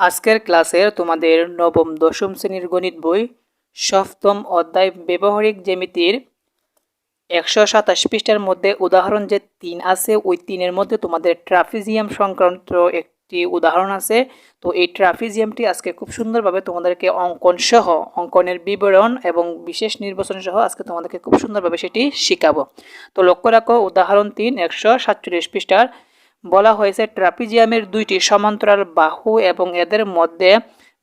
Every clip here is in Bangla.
আজকের ক্লাসের তোমাদের নবম, দশম শ্রেণির গণিত বই, সপ্তম অধ্যায় ব্যবহারিক জ্যামিতির একশো সাতাশ পৃষ্ঠার মধ্যে উদাহরণ যে তিন আছে, ওই তিনের মধ্যে তোমাদের ট্রাফিজিয়াম সংক্রান্ত একটি উদাহরণ আছে। তো এই ট্রাফিজিয়ামটি আজকে খুব সুন্দরভাবে তোমাদেরকে অঙ্কন সহ, অঙ্কনের বিবরণ এবং বিশেষ নির্বাচন সহ আজকে তোমাদেরকে খুব সুন্দরভাবে সেটি শেখাবো। তো লক্ষ্য রাখো, উদাহরণ তিন, একশো সাতচল্লিশ পৃষ্ঠার বলা হয়েছে, ট্রাপিজিয়ামের দুইটি সমান্তরাল বাহু এবং এদের মধ্যে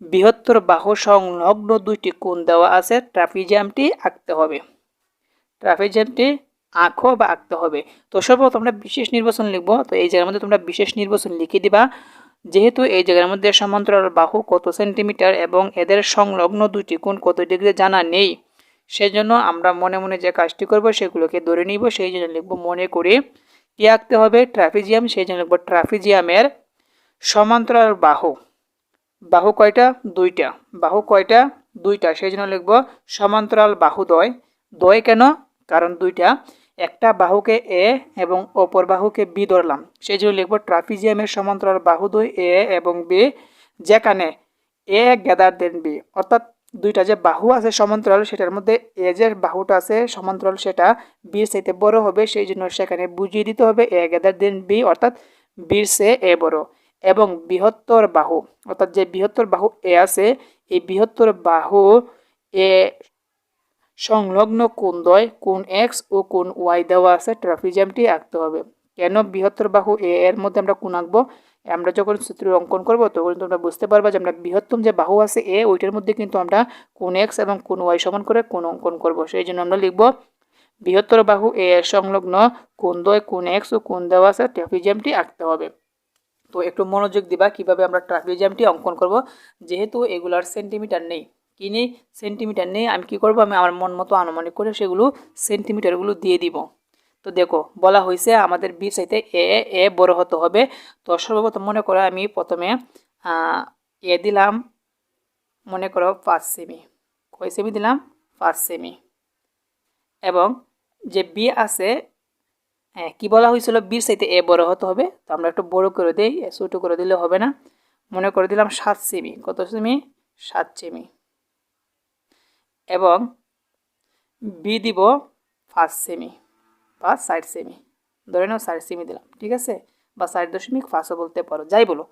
বৃহত্তর বাহু সংলগ্ন দুইটি কোণ দেওয়া আছে। ট্রাপিজিয়ামটি আঁকতে হবে। ট্রাপিজিয়ামটি আঁকো বা আঁকতে হবে। তো সর্বপ্রথম আমরা বিশেষ নির্বাচন লিখব। তো এই জায়গার মধ্যে তোমরা বিশেষ নির্বাচন লিখে দিবা। যেহেতু এই জায়গার মধ্যে সমান্তরাল বাহু কত সেন্টিমিটার এবং এদের সংলগ্ন দুইটি কোণ কত ডিগ্রি জানা নেই, সেজন্য আমরা মনে মনে যে কাজটি করব সেগুলোকে ধরে নিব। সেই জন্য লিখব মনে করে কি আঁকতে হবে? ট্রাফিজিয়াম, সেই জন্য লিখব ট্রাফিজিয়ামের সমান্তরাল বাহু। বাহু কয়টা? দুইটা। বাহু কয়টা? দুইটা। সেই জন্য লিখব সমান্তরাল বাহু দয়। কেন? কারণ দুইটা। একটা বাহুকে এ এবং অপর বাহুকে বি ধরলাম। সেই জন্য লিখব ট্রাফিজিয়ামের সমান্তরাল বাহু দুই এ এবং বি, যেখানে এ গ্যাদার দেন বি। অর্থাৎ দুইটা যে বাহু আছে সমান্তরাল, সেটার মধ্যে এ যে বাহুটা আছে সমান্তরাল, সেটা বির চাইতে বড় হবে, সেই জন্য সেখানে বুঝিয়ে দিতে হবে এ গ্যাদার দেন বি, অর্থাৎ বির সে এ বড়। এবং বৃহত্তর বাহু, অর্থাৎ যে বৃহত্তর বাহু এ আছে, এই বৃহত্তর বাহু এ সংলগ্ন কোন দ্বয় কোন এক্স ও কোন ওয়াই দেওয়া আছে, ট্রাফিজিয়ামটি আঁকতে হবে। কেন বৃহত্তর বাহু এ এর মধ্যে আমরা কোন আঁকবো? আমরা যখন চিত্র অঙ্কন করব, তখন তোমরা বুঝতে পারবা যে আমরা বৃহত্তম যে বাহু আছে, এ ওইটার মধ্যে কিন্তু আমরা কোন এক্স এবং কোন ওয়াই সমান করে কোন অঙ্কন করব। সেই জন্য আমরা লিখব, বৃহত্তর বাহু এ এর সংলগ্ন কোন দ্বয় কোন এক্স ও কোন দেওয়া আছে, ট্রাফিজিয়ামটি আঁকতে হবে। তো একটু মনোযোগ দিবা কীভাবে আমরা ট্রাফিজিয়ামটি অঙ্কন করব। যেহেতু এগুলার সেন্টিমিটার নেই, কি নেই? সেন্টিমিটার নেই, আমি কি করব? আমি আমার মন মতো আনুমানিক করে সেগুলো সেন্টিমিটারগুলো দিয়ে দিব। তো দেখো, বলা হয়েছে আমাদের বি চাইতে এ এ বড় হতে হবে। তো সর্বপ্রথম মনে করো আমি প্রথমে এ দিলাম, মনে করো পাঁচ সেমি। কয় সেমি দিলাম? পাঁচ সেমি। এবং যে বি আছে হ্যাঁ কী বলা হয়েছিল বির চাইতে এ বড় হতে হবে। তো আমরা একটু বড় করে দিই ছোটো করে দিলে হবে না। মনে করে দিলাম সাত সেমি। কত সেমি? সাত সেমি। এবং বি দিব পাঁচ সেমি। বা ষাট সেমি। ধরে নাও ষাট সেমি দিলাম, ঠিক আছে? বা ষাট দশমিক পাঁচও বলতে পারো, যাই বলো।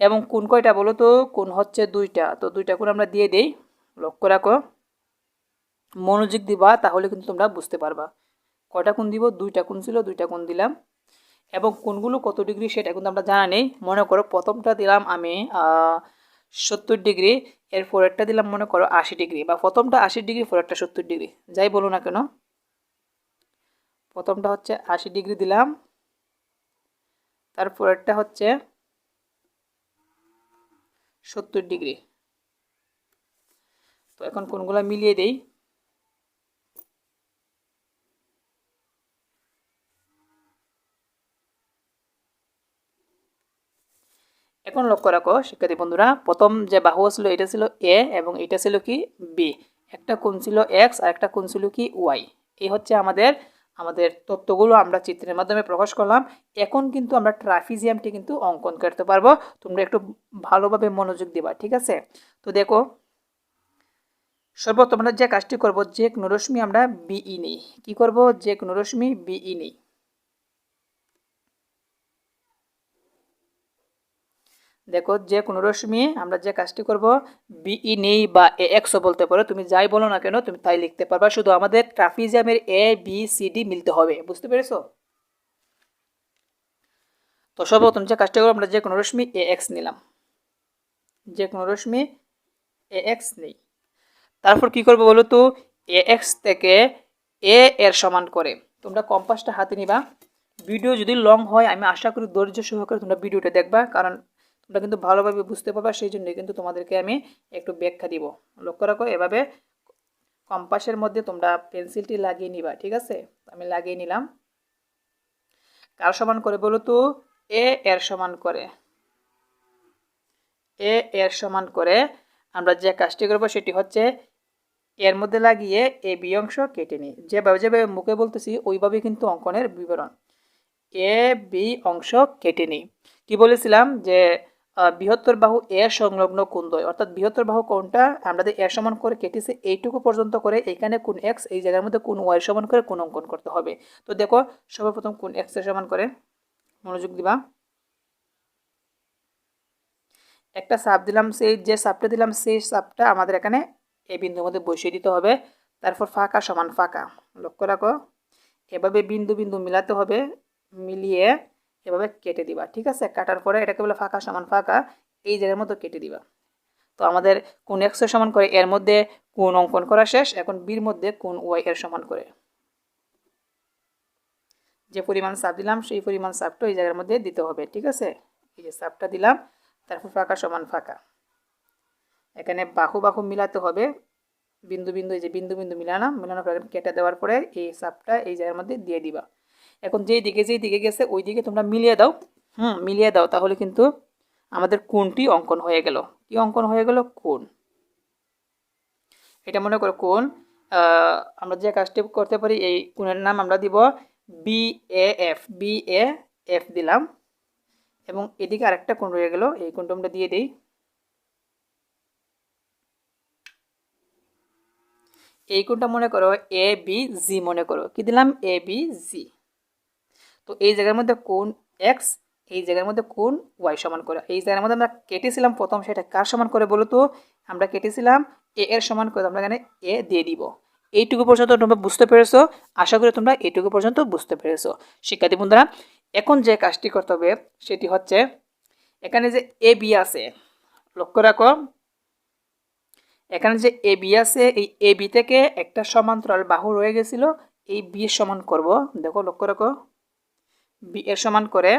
এবং কোন কয়টা বলো তো? কোন হচ্ছে দুইটা। তো দুইটা কোন আমরা দিয়ে দেই। লক্ষ্য রাখো। মনোযোগ দিবা, তাহলে কিন্তু তোমরা বুঝতে পারবা। কয়টা কোন দিব? দুইটা কোন ছিল, দুইটা কোন দিলাম। এবং কোনগুলো কত ডিগ্রি সেটা কিন্তু আমরা জানা নেই। মনে করো প্রথমটা দিলাম আমি সত্তর ডিগ্রি, এর পরেরটা দিলাম মনে করো আশি ডিগ্রি, বা প্রথমটা আশি ডিগ্রি, পরেরটা সত্তর ডিগ্রি। যাই বলো না কেন? প্রথমটা হচ্ছে আশি ডিগ্রি দিলাম। তারপরেরটা হচ্ছে সত্তর ডিগ্রি। তো এখন কোনগুলো মিলিয়ে দেই? এখন লক্ষ্য রাখো, শিক্ষার্থী বন্ধুরা, প্রথম যে বাহু ছিল, এটা ছিল এ এবং এটা ছিল কি বি একটা কোন ছিল এক্স আর একটা কোন ছিল কি ওয়াই এই হচ্ছে আমাদের আমাদের তত্ত্বগুলো আমরা চিত্রের মাধ্যমে প্রকাশ করলাম। এখন কিন্তু আমরা ট্রাফিজিয়ামটি কিন্তু অঙ্কন করতে পারব। তোমরা একটু ভালোভাবে মনোযোগ দেবা, ঠিক আছে? তো দেখো সর্বত যে কাজটি করব যে কোনো রশ্মি আমরা বিই নেই। কী করব? যে কোনো রশ্মি বিই নেই। দেখো যে কোনো রশ্মি, আমরা যে কাজটি করব বিই নেই বা এ এক্সও বলতে পারো। তুমি যাই বলো না কেন, তুমি তাই লিখতে পারবা। শুধু আমাদের ট্রাফিজিয়ামের এ, বি, সি, ডি মিলতে হবে। বুঝতে পেরেছ? তো সর্বপ্রথম যে কাজটি করব, আমরা যে কোনো রশ্মি এ, এক্স নিলাম। যে কোনো রশ্মি এ, এক্স নেই। তারপর কি করব বলো তো? এ, এক্স থেকে এ এর সমান করে। তোমরা কম্পাসটা হাতে নিবা। ভিডিও যদি লং হয়, আমি আশা করি ধৈর্য সহকারে তোমরা ভিডিওটা দেখবা। কারণ তোমরা কিন্তু ভালোভাবে বুঝতে পারবা, সেই জন্যই কিন্তু তোমাদেরকে আমি একটু ব্যাখ্যা দিব। লক্ষ্য রাখো, এভাবে কম্পাসের মধ্যে তোমরা পেন্সিলটি লাগিয়ে নিবা, ঠিক আছে? আমি লাগিয়ে নিলাম। কার সমান করে বলো তো? এ এর সমান করে। এ এর সমান করে আমরা যে কাজটি করব সেটি হচ্ছে এর মধ্যে লাগিয়ে এ বি অংশ কেটে নিই। যেভাবে যেভাবে মুখে বলতেছি, ওইভাবে কিন্তু অঙ্কনের বিবরণ। এ বি অংশ কেটে নিই। কি বলেছিলাম যে বৃহত্তর বাহু এ সংলগ্ন কোণ দ্বয় অর্থাৎ বৃহত্তর বাহু কোনটা আমরা এ সমান করে কেটেছি, এইটুকু পর্যন্ত করে এখানে কোন এক্স, এই জায়গার মধ্যে কোন ওয়াই সমান করে কোন অঙ্কন করতে হবে। তো দেখো, সর্বপ্রথম কোন এক্সের সমান করে মনোযোগ দিবা। একটা সাপ দিলাম, সেই যে সাপটা দিলাম, সেই সাপটা আমাদের এখানে এই বিন্দুর মধ্যে বসিয়ে দিতে হবে। তারপর ফাঁকা সমান ফাঁকা। লক্ষ্য রাখো, এভাবে বিন্দু বিন্দু মিলাতে হবে, মিলিয়ে এভাবে কেটে দিবা, ঠিক আছে? কাটার পরে এটাকে বলে ফাঁকা সমান ফাঁকা, এই জায়গার মতো কেটে দিবা। তো আমাদের কোন এক্সের সমান করে, এর মধ্যে কোন অঙ্কন করা শেষ, এখন বির মধ্যে কোন ওয়াই এর সমান করে। যে পরিমাণ সাপ দিলাম, সেই পরিমাণ সাপটা এই জায়গার মধ্যে দিতে হবে, ঠিক আছে? এই যে সাপটা দিলাম, তারপর ফাঁকা সমান ফাঁকা। এখানে বাহু বাহু মিলাতে হবে, বিন্দু বিন্দু, এই যে বিন্দু বিন্দু মিলালাম, মিলানোর পরে কেটে দেওয়ার পরে এই সাপটা এই জায়গার মধ্যে দিয়ে দিবা। এখন যেই দিকে যেই দিকে গেছে, ওই দিকে তোমরা মিলিয়ে দাও। হুম, মিলিয়ে দাও, তাহলে কিন্তু আমাদের কোনটি অঙ্কন হয়ে গেল? কি অঙ্কন হয়ে গেল? কোন? এটা মনে করো কোন? আমরা যে কাজটি করতে পারি, এই কোণের নাম আমরা দিব B A F B A F দিলাম। এবং এদিকে আরেকটা কোণ রয়ে গেল? এই কোণটা আমরা দিয়ে দিই। এই কোণটা মনে করো? এ বি জি মনে করো। কি দিলাম? এ বি জি তো এই জায়গার মধ্যে কোন এক্স এই জায়গার মধ্যে কোন ওয়াই সমান করে? এই জায়গার মধ্যে আমরা কেটেছিলাম প্রথম সেটা কার সমান করে বলো তো? আমরা কেটেছিলাম এ এর সমান করে, আমরা এখানে এ দিয়ে দিব। এইটুকু পর্যন্ত তোমরা বুঝতে পেরেছ? আশা করি তোমরা এইটুকু পর্যন্ত বুঝতে পেরেছ। শিক্ষার্থী বন্ধুরা, এখন যে কাজটি করতে হবে সেটি হচ্ছে, এখানে যে এ বি আছে, লক্ষ্য রাখো। এখানে যে এ বি আছে, এই এ বি থেকে একটা সমান্তরাল বাহু রয়ে গেছিল, এই বি সমান করব। দেখো, লক্ষ্য রাখো। বি এর সমান করে,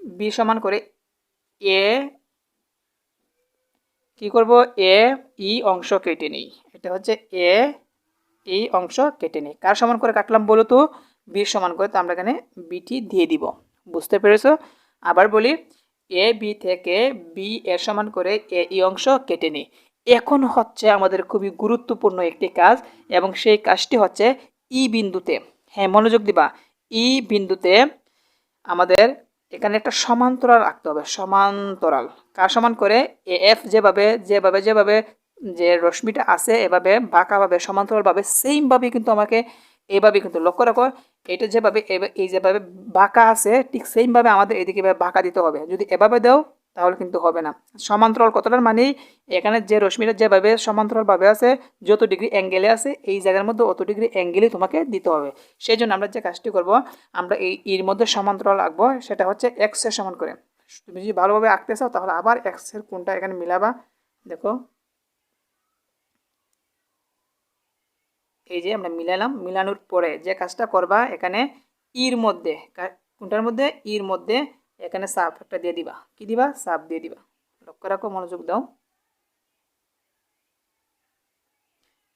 বি সমান করে এ, কি করব? এ, ই অংশ কেটে নেই। এটা হচ্ছে এ এই অংশ কেটে নেই। কার সমান করে কাটলাম বলো তো? বি সমান করে, তো আমরা এখানে বিটি দিয়ে দিব। বুঝতে পেরেছ? আবার বলি, এ, বি থেকে বি এর সমান করে এ, ই অংশ কেটে নিই। এখন হচ্ছে আমাদের খুবই গুরুত্বপূর্ণ একটি কাজ, এবং সেই কাজটি হচ্ছে ই বিন্দুতে। হ্যাঁ মনোযোগ দিবা। ই বিন্দুতে আমাদের এখানে একটা সমান্তরাল রাখতে হবে, সমান্তরাল। কার সমান করে? এ, এফ যেভাবে যেভাবে যেভাবে যে রশ্মিটা আছে এভাবে বাঁকাভাবে, সমান্তরালভাবে সেমভাবে কিন্তু আমাকে এইভাবে কিন্তু লক্ষ্য রাখো। এটা যেভাবে এই যেভাবে বাঁকা আছে, ঠিক সেইমভাবে আমাদের এদিকে বাঁকা দিতে হবে। যদি এভাবে দাও তাহলে কিন্তু হবে না। সমান্তরাল কতটার মানেই এখানে যে রশ্মিটা যেভাবে সমান্তরালভাবে আছে, যত ডিগ্রি অ্যাঙ্গেলে আছে, এই জায়গার মধ্যে অত ডিগ্রি অ্যাঙ্গেলই তোমাকে দিতে হবে। সেই জন্য আমরা যে কাজটি করব, আমরা এই এর মধ্যে সমান্তরাল আঁকবো, সেটা হচ্ছে এক্সের সমান করে। তুমি যদি ভালোভাবে আঁকতে চাও, তাহলে আবার এক্সের কোনটা এখানে মিলাবা। দেখো। এই যে আমরা মিলালাম, মিলানোর পরে যে কাজটা করবা এখানে ইর মধ্যে, কোনটার মধ্যে? ইর মধ্যে এখানে সাপ একটা দিয়ে দিবা। কি দিবা? সাপ দিয়ে দিবা। লক্ষ্য রাখো, মনোযোগ দাও।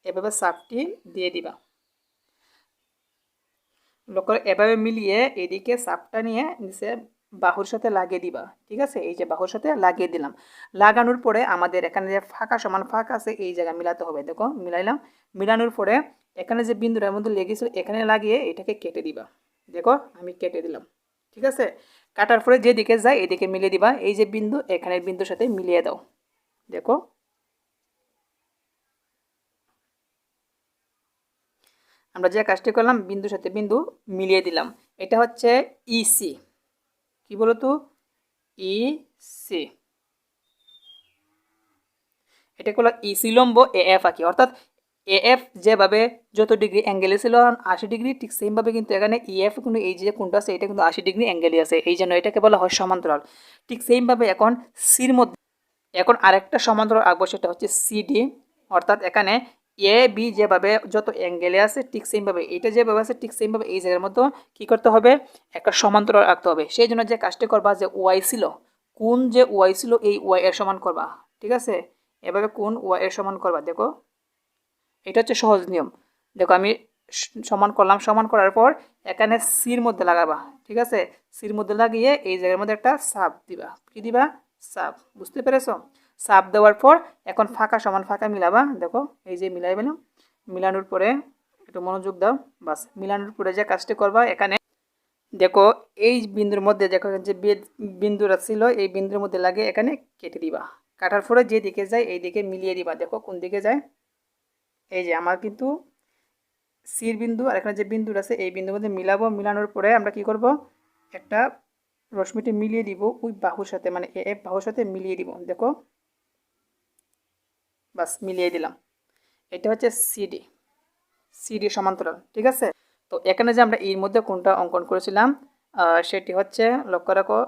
এভাবে সাপটি দিয়ে দিবা। লক্ষ্য এভাবে মিলিয়ে এদিকে সাপটা নিয়ে নিচে বাহুর সাথে লাগিয়ে দিবা। ঠিক আছে? এই যে বাহুর সাথে লাগিয়ে দিলাম। লাগানোর পরে আমাদের এখানে যে ফাঁকা, সমান ফাঁকা আছে, এই জায়গায় মিলাতে হবে। দেখো, মিলাইলাম। মিলানোর পরে এখানে যে বিন্দুটার মধ্যে লেগেছিল এখানে লাগিয়ে এটাকে কেটে দিবা। দেখো, আমি কেটে দিলাম। ঠিক আছে? কাটার পরে যেদিকে যায়, এদিকে মিলিয়ে দিবা। এই যে বিন্দু, এখানের বিন্দুর সাথে মিলিয়ে দাও। দেখো। আমরা যে কাজটি করলাম, বিন্দুর সাথে বিন্দু মিলিয়ে দিলাম। এটা হচ্ছে ইসি কি বলো তো ইসি এটা হলো ইসি লম্ব এ এফ আঁকি। অর্থাৎ এ এফ যেভাবে যত ডিগ্রি অ্যাঙ্গেলে ছিল, আশি ডিগ্রি ঠিক সেমভাবে কিন্তু এখানে ই এফ কিন্তু এই যে কোনটা আছে, এটা কিন্তু আশি ডিগ্রি অ্যাঙ্গেলে আছে। এই জন্য এটাকে বলা হয় সমান্তরাল। ঠিক সেমভাবে এখন সির মধ্যে, এখন আরেকটা সমান্তরাল আঁকবো, সেটা হচ্ছে সিডি অর্থাৎ এখানে এ বি যেভাবে যত অ্যাঙ্গেলে আছে, ঠিক সেমভাবে এটা যেভাবে আছে, ঠিক সেমভাবে এই জায়গার মতো কী করতে হবে? একটা সমান্তরাল আঁকতে হবে। সেই জন্য যে কাজটি করবা, যে ওয়াই ছিল, কোন যে ওয়াই ছিল, এই ওয়াই এর সমান করবা। ঠিক আছে? এভাবে কোন ওয়াই এর সমান করবা, দেখো। এটা হচ্ছে সহজ নিয়ম। দেখো আমি সমান করলাম, সমান করার পর এখানে সির মধ্যে লাগাবা, ঠিক আছে? সির মধ্যে লাগিয়ে এই জায়গার মধ্যে একটা সাপ দিবা। কি দিবা? সাপ বুঝতে পেরেছ? সাপ দেওয়ার পর এখন ফাঁকা, সমান ফাঁকা মিলাবা। দেখো, এই যে মিলাই পেলাম মিলানোর পরে একটু মনোযোগ দাও, বাস। মিলানোর পরে যে কাজটি করবা, এখানে দেখো, এই বিন্দুর মধ্যে দেখো যে বে- বিন্দুটা ছিল, এই বিন্দুর মধ্যে লাগে এখানে কেটে দিবা। কাটার পরে যে দিকে যায় এই দিকে মিলিয়ে দিবা। দেখো, কোন দিকে যায়? এই যে আমার কিন্তু সির বিন্দু আর এখানে যে বিন্দুটা আছে, এই বিন্দুর মধ্যে মিলাবো, মিলানোর পরে আমরা কি করব? একটা রশ্মিটি মিলিয়ে দিব ওই বাহুর সাথে মানে এ এফ বাহুর সাথে মিলিয়ে দিব, দেখো। বাস, মিলিয়ে দিলাম। এটা হচ্ছে সিডি সিডি সমান্তরাল, ঠিক আছে? তো এখানে যে আমরা এর মধ্যে কোনটা অঙ্কন করেছিলাম সেটি হচ্ছে, লক্ষ্য রাখো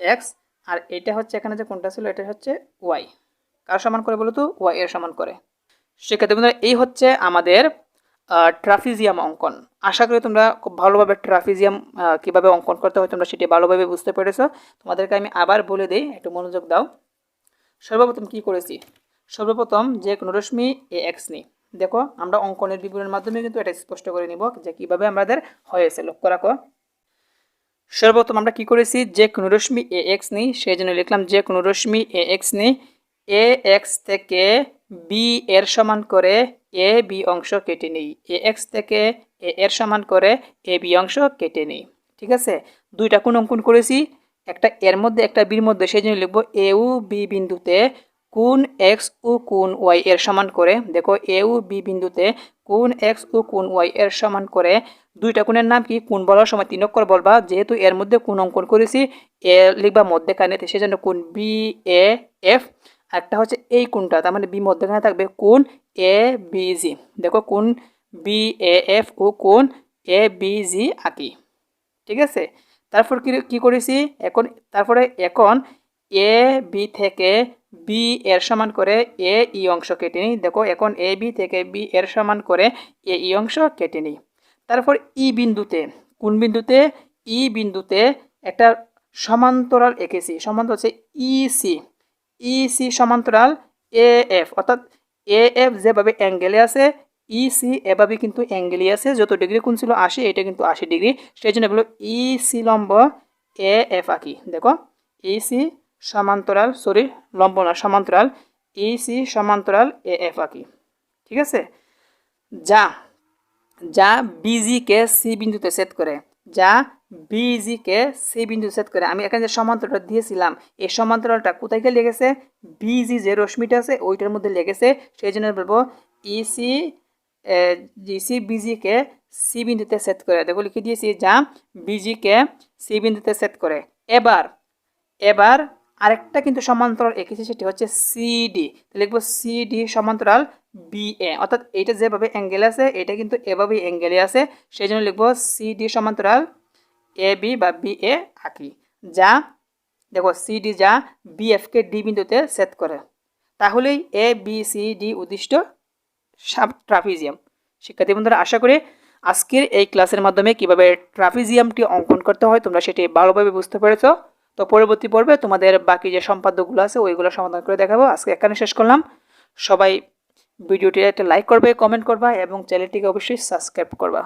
এক্স আর এটা হচ্ছে এখানে যে কোনটা ছিল, এটা হচ্ছে ওয়াই কার সমান করে বলো তো? ওয়াই এর সমান করে। সেক্ষেত্রে বন্ধুরা, এই হচ্ছে আমাদের ট্রাফিজিয়াম অঙ্কন। আশা করি তোমরা খুব ভালোভাবে ট্রাফিজিয়াম কীভাবে অঙ্কন করতে হয় তোমরা সেটি ভালোভাবে বুঝতে পেরেছ। তোমাদেরকে আমি আবার বলে দিই, একটু মনোযোগ দাও। সর্বপ্রথম কি করেছি? সর্বপ্রথম যে কোনো রশ্মি এ এক্স নিই। দেখো, আমরা অঙ্কনের বিবরণের মাধ্যমে কিন্তু এটা স্পষ্ট করে নিব যে কীভাবে আমাদের হয়েছে, লক্ষ্য রাখো। সর্বপ্রথম আমরা কি করেছি? যে কোনো রশ্মি এ এক্স নিই, সেই জন্য লিখলাম যে কোনো রশ্মি এ এক্স নিই। এ এক্স থেকে বি এর সমান করে এ বি অংশ কেটে নিই। এ এক্স থেকে এ এর সমান করে এ বি অংশ কেটে নিই। ঠিক আছে? দুইটা কোন অঙ্কন করেছি। একটা এর মধ্যে, একটা বির মধ্যে। সেই জন্য লিখব এ উ বি বিন্দুতে কোন এক্স ও কোন ওয়াই এর সমান করে। দেখো, এ উ বি বিন্দুতে কোন এক্স ও কোন ওয়াই এর সমান করে। দুইটা কোণের নাম কি? কোন বলার সময় তিন অক্ষর বলবা। যেহেতু এর মধ্যে কোন অঙ্কন করেছি, এ লিখবা মধ্যেখানে সেই জন্য কোন বি, এ, এফ একটা হচ্ছে এই কোনটা, তার মানে বি মধ্যেখানে থাকবে কোন এ বি জি। দেখো কোন বি, এ, এফ ও কোন এ, বি, জি আঁকি। ঠিক আছে? তারপর কি কি করেছি? এখন, তারপরে এখন এ, বি থেকে বি এর সমান করে এ, ই অংশ কেটে নিই। দেখো এখন এ, বি থেকে বি এর সমান করে এ, ই অংশ কেটে নিই। তারপর ই বিন্দুতে, কোন বিন্দুতে? ই বিন্দুতে একটা সমান্তরাল এঁকেছি। সমান্তর হচ্ছে ই সি ই সি সমান্তরাল এ এফ অর্থাৎ এ এফ যেভাবে অ্যাঙ্গেলে আছে ই সি এভাবে কিন্তু অ্যাঙ্গেলই আছে, যত ডিগ্রি কোন ছিল আশি, এটা কিন্তু আশি ডিগ্রি সেই জন্য বলো ই সি লম্ব এ এফ আঁকি, দেখো। ই সি সমান্তরাল সরি লম্ব না, সমান্তরাল ই সি সমান্তরাল এ এফ আঁকি, ঠিক আছে? যা যা বিজিকে সি বিন্দুতে সেট করে, যা বিজিকে সি বিন্দু সেট করে। আমি এখানে যে সমান্তরালটা দিয়েছিলাম, এই সমান্তরালটা কোথায় গিয়ে লেগেছে? বিজি যে রশ্মিটা আছে, ওইটার মধ্যে লেগেছে। সেই জন্য বলব ইসি জিসি বিজিকে সি বিন্দুতে সেট করে। দেখো লিখে দিয়েছি যা বিজিকে সি বিন্দুতে সেট করে। এবার এবার আরেকটা কিন্তু সমান্তরাল এঁকেছি, সেটি হচ্ছে সিডি লিখব সিডি সমান্তরাল বিএ অর্থাৎ এইটা যেভাবে অ্যাঙ্গেল আছে, এটা কিন্তু এভাবেই অ্যাঙ্গেলে আছে। সেই জন্য লিখব সিডি সমান্তরাল এ বি বা বি এ আঁকি, যা দেখো সিডি যা বিএফকে ডি বিন্দুতে সেট করে। তাহলেই এ বি সি ডি উদ্দিষ্ট সাব ট্রাফিজিয়াম শিক্ষার্থী বন্ধুরা, আশা করি আজকের এই ক্লাসের মাধ্যমে কীভাবে ট্রাফিজিয়ামটি অঙ্কন করতে হয় তোমরা সেটি ভালোভাবে বুঝতে পেরেছ। তো পরবর্তী পর্বে তোমাদের বাকি যে সম্পাদ্যগুলো আছে, ওইগুলো সমাধান করে দেখাবো। আজকে এখানে শেষ করলাম। সবাই ভিডিওটি একটা লাইক করবে কমেন্ট করবা এবং চ্যানেলটিকে অবশ্যই সাবস্ক্রাইব করবা।